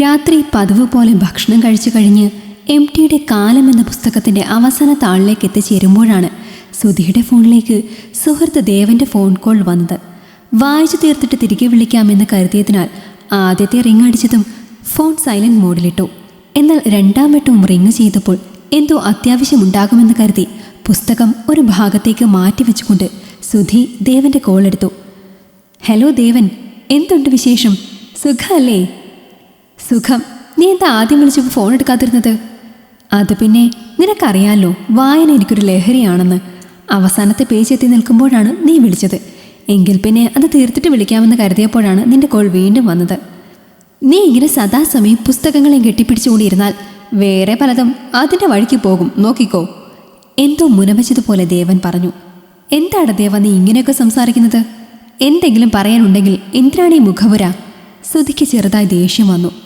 രാത്രി പതിവ് പോലെ ഭക്ഷണം കഴിച്ചു കഴിഞ്ഞ് എം ടിയുടെ കാലം എന്ന പുസ്തകത്തിന്റെ അവസാന താളിലേക്ക് എത്തിച്ചേരുമ്പോഴാണ് സുധിയുടെ ഫോണിലേക്ക് സുഹൃത്ത് ദേവന്റെ ഫോൺ കോൾ വന്നത്. വായിച്ചു തീർത്തിട്ട് തിരികെ വിളിക്കാമെന്ന് കരുതിയതിനാൽ ആദ്യത്തെ റിങ് അടിച്ചതും ഫോൺ സൈലന്റ് മോഡിലിട്ടു. എന്നാൽ രണ്ടാം വട്ടവും റിങ് ചെയ്തപ്പോൾ എന്തോ അത്യാവശ്യമുണ്ടാകുമെന്ന് കരുതി പുസ്തകം ഒരു ഭാഗത്തേക്ക് മാറ്റിവെച്ചുകൊണ്ട് സുധി ദേവന്റെ കോൾ എടുത്തു. ഹലോ ദേവൻ എന്തുണ്ട് വിശേഷം? സുഖമല്ലേ? സുഖം. നീ എന്താ ആദ്യം വിളിച്ചപ്പോൾ ഫോൺ എടുക്കാതിരുന്നത്? അത് പിന്നെ നിനക്കറിയാലോ വായന എനിക്കൊരു ലഹരിയാണെന്ന്. അവസാനത്തെ പേജ് എത്തി നിൽക്കുമ്പോഴാണ് നീ വിളിച്ചത്. എങ്കിൽ പിന്നെ അത് തീർത്തിട്ട് വിളിക്കാമെന്ന് കരുതിയപ്പോഴാണ് നിന്റെ കോൾ വീണ്ടും വന്നത്. നീ ഇങ്ങനെ സദാസമയം പുസ്തകങ്ങളെ കെട്ടിപ്പിടിച്ചുകൊണ്ടിരുന്നാൽ വേറെ പലതും അതിന്റെ വഴിക്ക് പോകും. നോക്കിക്കോ. എന്തോ മുനവച്ചതുപോലെ ദേവൻ പറഞ്ഞു. എന്താണ് ദേവ നീ ഇങ്ങനെയൊക്കെ സംസാരിക്കുന്നത്? എന്തെങ്കിലും പറയാനുണ്ടെങ്കിൽ എന്തിനാണ് ഈ മുഖപുര. ശ്രുതിക്ക് ചെറുതായി ദേഷ്യം വന്നു.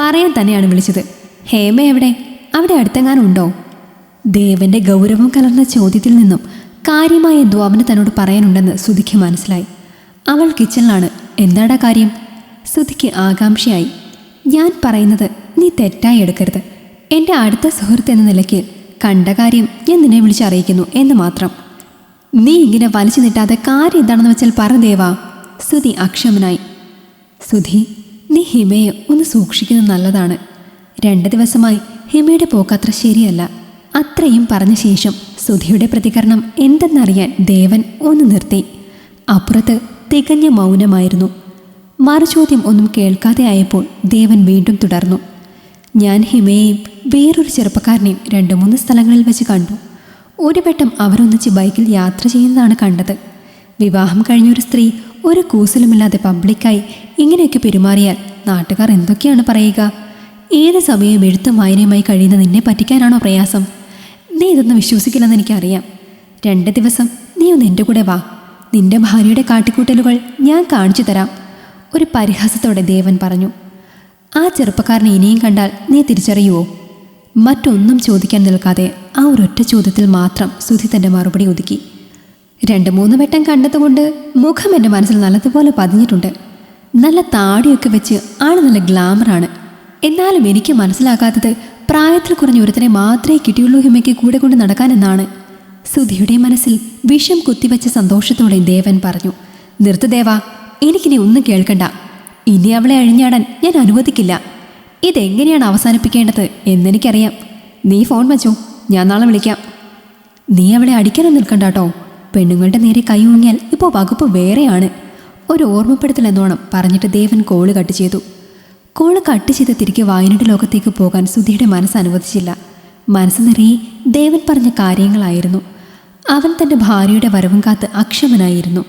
പറയാൻ തന്നെയാണ് വിളിച്ചത്. ഹേമ എവിടെ? അവിടെ അടുത്തെങ്ങാനും ഉണ്ടോ? ദേവന്റെ ഗൗരവം കലർന്ന ചോദ്യത്തിൽ നിന്നും കാര്യമായ ദ്വാപന തന്നോട് പറയാനുണ്ടെന്ന് സുധിക്ക് മനസ്സിലായി. അവൾ കിച്ചണിലാണ്. എന്താടാ കാര്യം? സുധിക്ക് ആകാംക്ഷയായി. ഞാൻ പറയുന്നത് നീ തെറ്റായി എടുക്കരുത്. എന്റെ അടുത്ത സുഹൃത്ത് എന്ന നിലയ്ക്ക് കണ്ട കാര്യം ഞാൻ നിന്നെ വിളിച്ചറിയിക്കുന്നു എന്ന് മാത്രം. നീ ഇങ്ങനെ വലിച്ചു നീട്ടാതെ കാര്യം എന്താണെന്ന് വെച്ചാൽ പറ ദേവാ. സുധി അക്ഷമനായി. സുധി നീ ഹിമയെ ഒന്ന് സൂക്ഷിക്കുന്നത് നല്ലതാണ്. രണ്ട് ദിവസമായി ഹിമയുടെ പോക്കത്ര ശരിയല്ല. അത്രയും പറഞ്ഞ ശേഷം സുധിയുടെ പ്രതികരണം എന്തെന്നറിയാൻ ദേവൻ ഒന്ന് നിർത്തി. അപ്പുറത്ത് തികഞ്ഞ മൗനമായിരുന്നു. മറുചോദ്യം ഒന്നും കേൾക്കാതെ ആയപ്പോൾ ദേവൻ വീണ്ടും തുടർന്നു. ഞാൻ ഹിമയെയും വേറൊരു ചെറുപ്പക്കാരനെയും രണ്ട് മൂന്ന് സ്ഥലങ്ങളിൽ വെച്ച് കണ്ടു. ഒരു വട്ടം അവരൊന്നിച്ച് ബൈക്കിൽ യാത്ര ചെയ്യുന്നതാണ് കണ്ടത്. വിവാഹം കഴിഞ്ഞൊരു സ്ത്രീ ഒരു കൂസലുമില്ലാതെ പബ്ലിക്കായി ഇങ്ങനെയൊക്കെ പെരുമാറിയാൽ നാട്ടുകാർ എന്തൊക്കെയാണ് പറയുക? ഏത് സമയവും എഴുത്തും വായനയുമായി കഴിയുന്ന നിന്നെ പറ്റിക്കാനാണോ പ്രയാസം? നീ ഇതൊന്നും വിശ്വസിക്കില്ലെന്ന് എനിക്കറിയാം. രണ്ട് ദിവസം നീ ഒന്ന് എന്റെ കൂടെ വാ. നിന്റെ ഭാര്യയുടെ കാട്ടിക്കൂട്ടലുകൾ ഞാൻ കാണിച്ചു തരാം. ഒരു പരിഹാസത്തോടെ ദേവൻ പറഞ്ഞു ആ ചെറുപ്പക്കാരനെ ഇനിയും കണ്ടാൽ നീ തിരിച്ചറിയുവോ? മറ്റൊന്നും ചോദിക്കാൻ നിൽക്കാതെ ആ ഒരൊറ്റ ചോദ്യത്തിൽ മാത്രം സുധി തന്റെ മറുപടി ഒതുക്കി. രണ്ട് മൂന്ന് വട്ടം കണ്ടതുകൊണ്ട് മുഖം എന്റെ മനസ്സിൽ നല്ലതുപോലെ പതിഞ്ഞിട്ടുണ്ട്. നല്ല താടിയൊക്കെ വെച്ച് ആൾ നല്ല ഗ്ലാമറാണ്. എന്നാലും എനിക്ക് മനസ്സിലാകാത്തത് പ്രായത്തിൽ കുറഞ്ഞ ഒരുത്തനെ മാത്രമേ കിട്ടിയുള്ളൂ ഹിമയ്ക്ക് കൂടെ കൊണ്ട് നടക്കാനെന്നാണ്. സുധിയുടെ മനസ്സിൽ വിഷം കുത്തിവെച്ച സന്തോഷത്തോടെ ദേവൻ പറഞ്ഞു നിർത്തുദേവ എനിക്കിനി ഒന്നും കേൾക്കണ്ട. ഇനി അവളെ അഴിഞ്ഞാടാൻ ഞാൻ അനുവദിക്കില്ല. ഇതെങ്ങനെയാണ് അവസാനിപ്പിക്കേണ്ടത് എന്നെനിക്കറിയാം. നീ ഫോൺ വെച്ചോ ഞാൻ നാളെ വിളിക്കാം. നീ അവളെ അടിക്കാനും നിൽക്കണ്ട കേട്ടോ. പെണ്ണുങ്ങളുടെ നേരെ കൈ ഊങ്ങിയാൽ ഇപ്പോൾ വകുപ്പ് വേറെയാണ്. ഒരു ഓർമ്മപ്പെടുത്തൽ എന്നോണം പറഞ്ഞിട്ട് ദേവൻ കോൾ കട്ട് ചെയ്തു. കോൾ കട്ട് ചെയ്ത് തിരികെ വായനയുടെ ലോകത്തേക്ക് പോകാൻ സുധിയുടെ മനസ്സ് അനുവദിച്ചില്ല. മനസ്സ് നിറയെ ദേവൻ പറഞ്ഞ കാര്യങ്ങളായിരുന്നു. അവൻ തന്റെ ഭാര്യയുടെ വരവും കാത്ത് അക്ഷമനായിരുന്നു.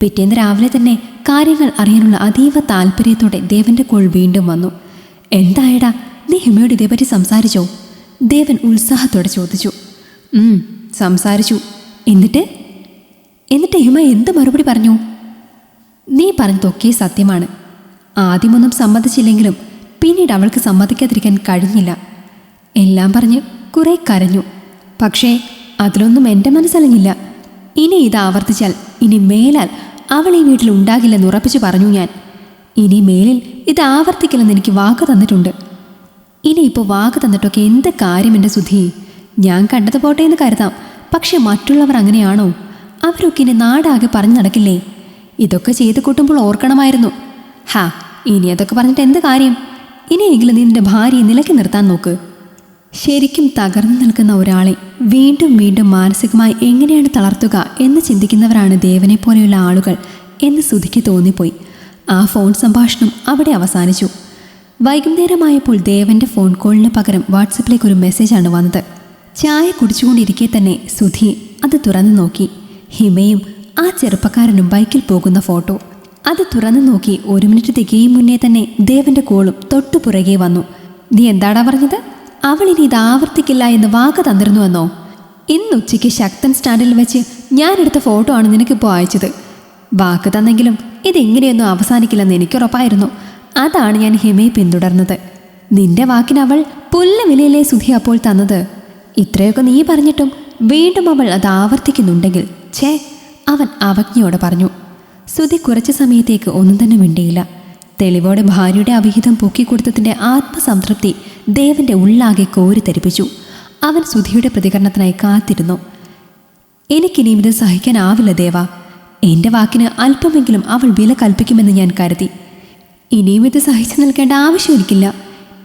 പിറ്റേന്ന് രാവിലെ തന്നെ കാര്യങ്ങൾ അറിയാനുള്ള അതീവ താല്പര്യത്തോടെ ദേവന്റെ കോൾ വീണ്ടും വന്നു. എന്തായടാ നീ ഹിമയോട് ഇതേപറ്റി സംസാരിച്ചോ? ദേവൻ ഉത്സാഹത്തോടെ ചോദിച്ചു. "ഉം, സംസാരിച്ചു. എന്നിട്ട്? എന്നിട്ട് ഹിമ എന്ത് മറുപടി പറഞ്ഞു? നീ പറഞ്ഞതൊക്കെ സത്യമാണ്. ആദ്യമൊന്നും സമ്മതിച്ചില്ലെങ്കിലും പിന്നീട് അവൾക്ക് സമ്മതിക്കാതിരിക്കാൻ കഴിഞ്ഞില്ല. എല്ലാം പറഞ്ഞ് കുറെ കരഞ്ഞു. പക്ഷേ അതിലൊന്നും എന്റെ മനസ്സലഞ്ഞില്ല ഇനി ഇത് ആവർത്തിച്ചാൽ ഇനി മേലാൽ അവൾ ഈ വീട്ടിൽ ഉണ്ടാകില്ലെന്ന് ഉറപ്പിച്ചു പറഞ്ഞു ഞാൻ. ഇനി മേലിൽ ഇത് ആവർത്തിക്കില്ലെന്ന് എനിക്ക് വാക്ക് തന്നിട്ടുണ്ട്. ഇനി ഇപ്പോൾ വാക്ക് തന്നിട്ടൊക്കെ എന്ത് കാര്യം എന്റെ സുധി? ഞാൻ കണ്ടത് പോട്ടെ എന്ന് കരുതാം. പക്ഷെ മറ്റുള്ളവർ അങ്ങനെയാണോ? അവരൊക്കെ ഇനി നാടാകെ പറഞ്ഞു നടക്കില്ലേ? ഇതൊക്കെ ചെയ്ത് കൂട്ടുമ്പോൾ ഓർക്കണമായിരുന്നു. ഹാ ഇനി അതൊക്കെ പറഞ്ഞിട്ട് എന്ത് കാര്യം? ഇനിയെങ്കിലും നീ നിന്റെ ഭാര്യയെ നിലയ്ക്ക് നിർത്താൻ നോക്ക്. ശരിക്കും തകർന്നു നിൽക്കുന്ന ഒരാളെ വീണ്ടും വീണ്ടും മാനസികമായി എങ്ങനെയാണ് തളർത്തുക എന്ന് ചിന്തിക്കുന്നവരാണ് ദേവനെ പോലെയുള്ള ആളുകൾ എന്ന് സുധിക്ക് തോന്നിപ്പോയി. ആ ഫോൺ സംഭാഷണം അവിടെ അവസാനിച്ചു. വൈകുന്നേരമായപ്പോൾ ദേവന്റെ ഫോൺ കോളിന് പകരം വാട്സപ്പിലേക്ക് ഒരു മെസ്സേജാണ് വന്നത്. ചായ കുടിച്ചുകൊണ്ടിരിക്കെ തന്നെ സുധി അത് തുറന്നു നോക്കി. ഹിമയും ആ ചെറുപ്പക്കാരനും ബൈക്കിൽ പോകുന്ന ഫോട്ടോ. അത് തുറന്നു നോക്കി ഒരു മിനിറ്റ് തികയും മുന്നേ തന്നെ ദേവന്റെ കോളും തൊട്ടു പുറകെ വന്നു. നീ എന്താടാ പറഞ്ഞത്? അവൾ ഇനി ഇത് ആവർത്തിക്കില്ല എന്ന് വാക്ക് തന്നിരുന്നുവെന്നോ ഇന്ന് ഉച്ചയ്ക്ക് ശക്തൻ സ്റ്റാൻഡിൽ വെച്ച് ഞാനെടുത്ത ഫോട്ടോ ആണ് നിനക്കിപ്പോൾ അയച്ചത്. വാക്ക് തന്നെങ്കിലും ഇതെങ്ങനെയൊന്നും അവസാനിക്കില്ലെന്ന് എനിക്കുറപ്പായിരുന്നു. അതാണ് ഞാൻ ഹിമയെ പിന്തുടർന്നത്. നിന്റെ വാക്കിനവൾ പുല്ല വിലയിലെ സുധി അപ്പോൾ തന്നത്. ഇത്രയൊക്കെ നീ പറഞ്ഞിട്ടും വീണ്ടും അവൾ അത് ആവർത്തിക്കുന്നുണ്ടെങ്കിൽ ഛേ അവൻ അവജ്ഞയോടെ പറഞ്ഞു സുധി കുറച്ചു സമയത്തേക്ക് ഒന്നും തന്നെ മിണ്ടിയില്ല. തെളിവോടെ ഭാര്യയുടെ അവിഹിതം പൊക്കിക്കൊടുത്തതിന്റെ ആത്മസംതൃപ്തി ദേവന്റെ ഉള്ളാകെ കോരിത്തരിപ്പിച്ചു അവൻ സുധിയുടെ പ്രതികരണത്തിനായി കാത്തിരുന്നു. എനിക്കിനിയും ഇത് സഹിക്കാനാവില്ല ദേവ. എന്റെ വാക്കിന് അല്പമെങ്കിലും അവൾ വില കൽപ്പിക്കുമെന്ന് ഞാൻ കരുതി. ഇനിയും ഇത് സഹിച്ചു നിൽക്കേണ്ട ആവശ്യമില്ല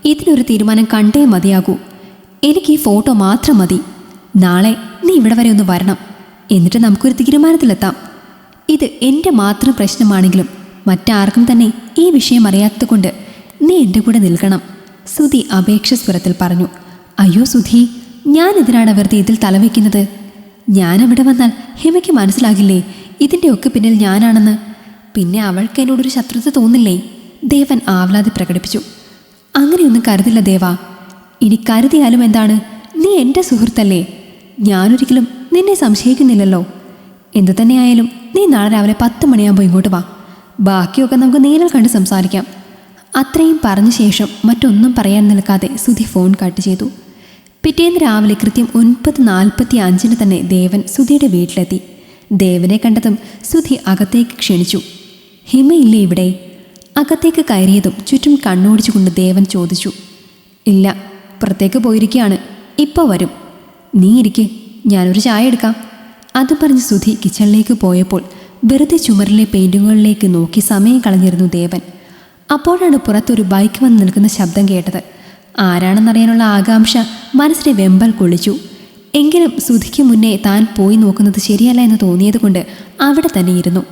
ഇതിനൊരു തീരുമാനം കണ്ടേ മതിയാകൂ. എനിക്ക് ഈ ഫോട്ടോ മാത്രം മതി. നാളെ നീ ഇവിടെ വരെ ഒന്ന് വരണം. എന്നിട്ട് നമുക്കൊരു തീരുമാനത്തിലെത്താം. ഇത് എന്റെ മാത്രം പ്രശ്നമാണെങ്കിലും മറ്റാർക്കും തന്നെ ഈ വിഷയം അറിയാത്തതുകൊണ്ട് നീ എന്റെ കൂടെ നിൽക്കണം സുധി അപേക്ഷ സ്വരത്തിൽ പറഞ്ഞു. അയ്യോ സുധി ഞാൻ എന്തിനാണ് വെറുതെ ഇതിൽ തലവെക്കുന്നത്? ഞാൻ അവിടെ വന്നാൽ ഹിമയ്ക്ക് മനസ്സിലാകില്ലേ ഇതിന്റെ ഒക്കെ പിന്നിൽ ഞാനാണെന്ന്? പിന്നെ അവൾക്ക് എന്നോടൊരു ശത്രുത തോന്നില്ലേ? ദേവൻ ആവ്ലാതി പ്രകടിപ്പിച്ചു. അങ്ങനെയൊന്നും കരുതില്ല ദേവ. ഇനി കരുതിയാലും എന്താണ്? നീ എന്റെ സുഹൃത്തല്ലേ? ഞാനൊരിക്കലും നിന്നെ സംശയിക്കുന്നില്ലല്ലോ. എന്തു തന്നെയായാലും നീ നാളെ രാവിലെ പത്ത് മണിയാകുമ്പോൾ ഇങ്ങോട്ട് വാ. ബാക്കിയൊക്കെ നമുക്ക് നേരിൽ കണ്ട് സംസാരിക്കാം. അത്രയും പറഞ്ഞ ശേഷം മറ്റൊന്നും പറയാൻ നിൽക്കാതെ സുധി ഫോൺ കട്ട് ചെയ്തു. പിറ്റേന്ന് രാവിലെ കൃത്യം ഒൻപത് നാൽപ്പത്തി അഞ്ചിന് തന്നെ ദേവൻ സുധിയുടെ വീട്ടിലെത്തി. ദേവനെ കണ്ടതും സുധി അകത്തേക്ക് ക്ഷണിച്ചു. ഹിമയില്ലേ ഇവിടെ? അകത്തേക്ക് കയറിയതും ചുറ്റും കണ്ണോടിച്ചുകൊണ്ട് ദേവൻ ചോദിച്ചു. ഇല്ല പുറത്തേക്ക് പോയിരിക്കുകയാണ്. ഇപ്പോൾ വരും. നീ ഇരിക്ക്. ഞാനൊരു ചായ എടുക്കാം. അത് പറഞ്ഞ് സുധി കിച്ചണിലേക്ക് പോയപ്പോൾ വെറുതെ ചുമരിലെ പെയിന്റുകളിലേക്ക് നോക്കി സമയം കളഞ്ഞിരുന്നു ദേവൻ. അപ്പോഴാണ് പുറത്തൊരു ബൈക്ക് വന്ന് നിൽക്കുന്ന ശബ്ദം കേട്ടത്. ആരാണെന്നറിയാനുള്ള ആകാംക്ഷ മനസ്സിനെ വെമ്പൽ കൊള്ളിച്ചു. എങ്കിലും സുധിക്ക് മുന്നേ താൻ പോയി നോക്കുന്നത് ശരിയല്ല എന്ന് തോന്നിയതുകൊണ്ട് അവിടെ തന്നെ ഇരുന്നു.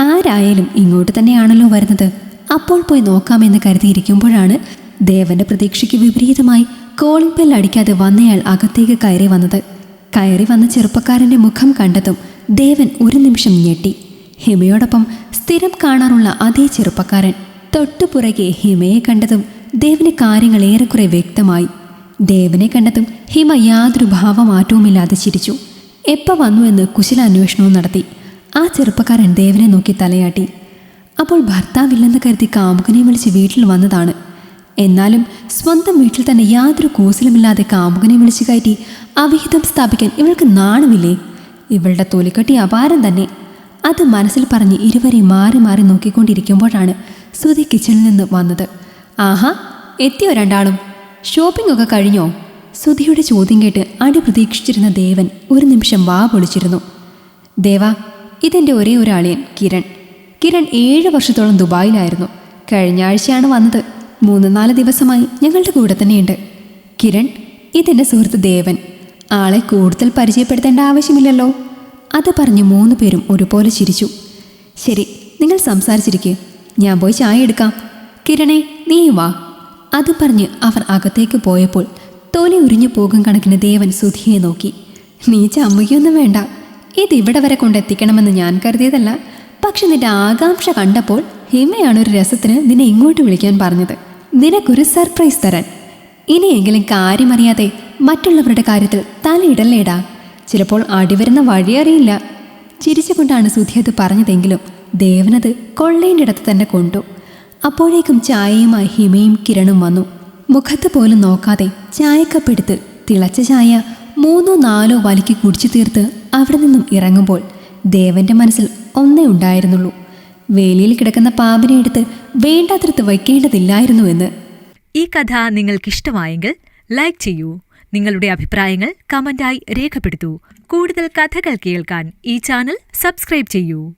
ആരായാലും ഇങ്ങോട്ട് തന്നെയാണല്ലോ വരുന്നത്. അപ്പോൾ പോയി നോക്കാമെന്ന് കരുതിയിരിക്കുമ്പോഴാണ് ദേവന്റെ പ്രതീക്ഷയ്ക്ക് വിപരീതമായി കോളിംഗ് ബെൽ അടിക്കാതെ വന്നയാൾ അകത്തേക്ക് കയറി വന്നത്. കയറി വന്ന ചെറുപ്പക്കാരന്റെ മുഖം കണ്ടതും ദേവൻ ഒരു നിമിഷം ഞെട്ടി. ഹിമയോടൊപ്പം സ്ഥിരം കാണാറുള്ള അതേ ചെറുപ്പക്കാരൻ തൊട്ടുപുറകെ ഹിമയെ കണ്ടതും ദേവന് കാര്യങ്ങൾ ഏറെക്കുറെ വ്യക്തമായി. ദേവനെ കണ്ടതും ഹിമ യാതൊരു ഭാവമാറ്റവുമില്ലാതെ ചിരിച്ചു. എപ്പോൾ വന്നു എന്ന് കുശലാന്വേഷണവും നടത്തി. ആ ചെറുപ്പക്കാരൻ ദേവനെ നോക്കി തലയാട്ടി. അപ്പോൾ ഭർത്താവില്ലെന്ന് കരുതി കാമുകനെ വിളിച്ച് വീട്ടിൽ വന്നതാണ്. എന്നാലും സ്വന്തം വീട്ടിൽ തന്നെ യാതൊരു കൂസലുമില്ലാതെ കാമുകനെ വിളിച്ചു കയറ്റി അവിഹിതം സ്ഥാപിക്കാൻ ഇവൾക്ക് നാണമില്ലേ? ഇവളുടെ തൊലിക്കെട്ടി അപാരം തന്നെ. അത് മനസ്സിൽ പറഞ്ഞ് ഇരുവരെയും മാറി മാറി നോക്കിക്കൊണ്ടിരിക്കുമ്പോഴാണ് സുധി കിച്ചണിൽ നിന്ന് വന്നത്. ആഹാ എത്തിയോ രണ്ടാളും? ഷോപ്പിംഗ് ഒക്കെ കഴിഞ്ഞോ? സുധിയുടെ ചോദ്യം കേട്ട് അടി പ്രതീക്ഷിച്ചിരുന്ന ദേവൻ ഒരു നിമിഷം വാ പൊളിച്ചിരുന്നു. ദേവ ഇതെന്റെ ഒരേ ഒരു അളിയൻ കിരൺ. കിരൺ ഏഴ് വർഷത്തോളം ദുബായിലായിരുന്നു. കഴിഞ്ഞ ആഴ്ചയാണ് വന്നത്. മൂന്ന് നാല് ദിവസമായി ഞങ്ങളുടെ കൂടെ തന്നെയുണ്ട്. കിരൺ ഇതെന്റെ സുഹൃത്ത് ദേവൻ. ആളെ കൂടുതൽ പരിചയപ്പെടുത്തേണ്ട ആവശ്യമില്ലല്ലോ. അത് പറഞ്ഞ് മൂന്ന് പേരും ഒരുപോലെ ചിരിച്ചു. ശരി നിങ്ങൾ സംസാരിച്ചിരിക്കുക ഞാൻ പോയി ചായ എടുക്കാം. കിരണേ നീ വാ. അത് പറഞ്ഞ് അവർ അകത്തേക്ക് പോയപ്പോൾ തൊലി ഉരിഞ്ഞു പോകും കണക്കിന് ദേവൻ സുധിയെ നോക്കി. നീ ചമ്മുകയൊന്നും വേണ്ട. ഇത് ഇവിടെ വരെ കൊണ്ടെത്തിക്കണമെന്ന് ഞാൻ കരുതിയതല്ല. പക്ഷെ നിന്റെ ആകാംക്ഷ കണ്ടപ്പോൾ ഹിമയാണ് ഒരു രസത്തിന് നിന്നെ ഇങ്ങോട്ട് വിളിക്കാൻ പറഞ്ഞത്. നിനക്കൊരു സർപ്രൈസ് തരാൻ. ഇനിയെങ്കിലും കാര്യമറിയാതെ മറ്റുള്ളവരുടെ കാര്യത്തിൽ തലയിടല്ലേടാ. ചിലപ്പോൾ അടിവരുന്ന വഴിയറിയില്ല ചിരിച്ചുകൊണ്ടാണ് സുധി അത് പറഞ്ഞതെങ്കിലും ദേവനത് കൊള്ളേണ്ടിടത്ത് തന്നെ കൊണ്ടു. അപ്പോഴേക്കും ചായയുമായി ഹിമയും കിരണും വന്നു. മുഖത്ത് പോലും നോക്കാതെ ചായക്കപ്പെടുത്ത് തിളച്ച ചായ മൂന്നോ നാലോ വലിക്ക് കുടിച്ചു തീർത്ത് അവിടെ നിന്നും ഇറങ്ങുമ്പോൾ ദേവന്റെ മനസ്സിൽ ഒന്നേ ഉണ്ടായിരുന്നുള്ളൂ. വേലിയിൽ കിടക്കുന്ന പാമ്പിനെ എടുത്ത് വേണ്ടാത്തരത്ത് വയ്ക്കേണ്ടതില്ലായിരുന്നു എന്ന് ഈ കഥ നിങ്ങൾക്കിഷ്ടമായെങ്കിൽ ലൈക്ക് ചെയ്യൂ. നിങ്ങളുടെ അഭിപ്രായങ്ങൾ കമന്റായി രേഖപ്പെടുത്തൂ. കൂടുതൽ കഥകൾ കേൾക്കാൻ ഈ ചാനൽ സബ്സ്ക്രൈബ് ചെയ്യൂ.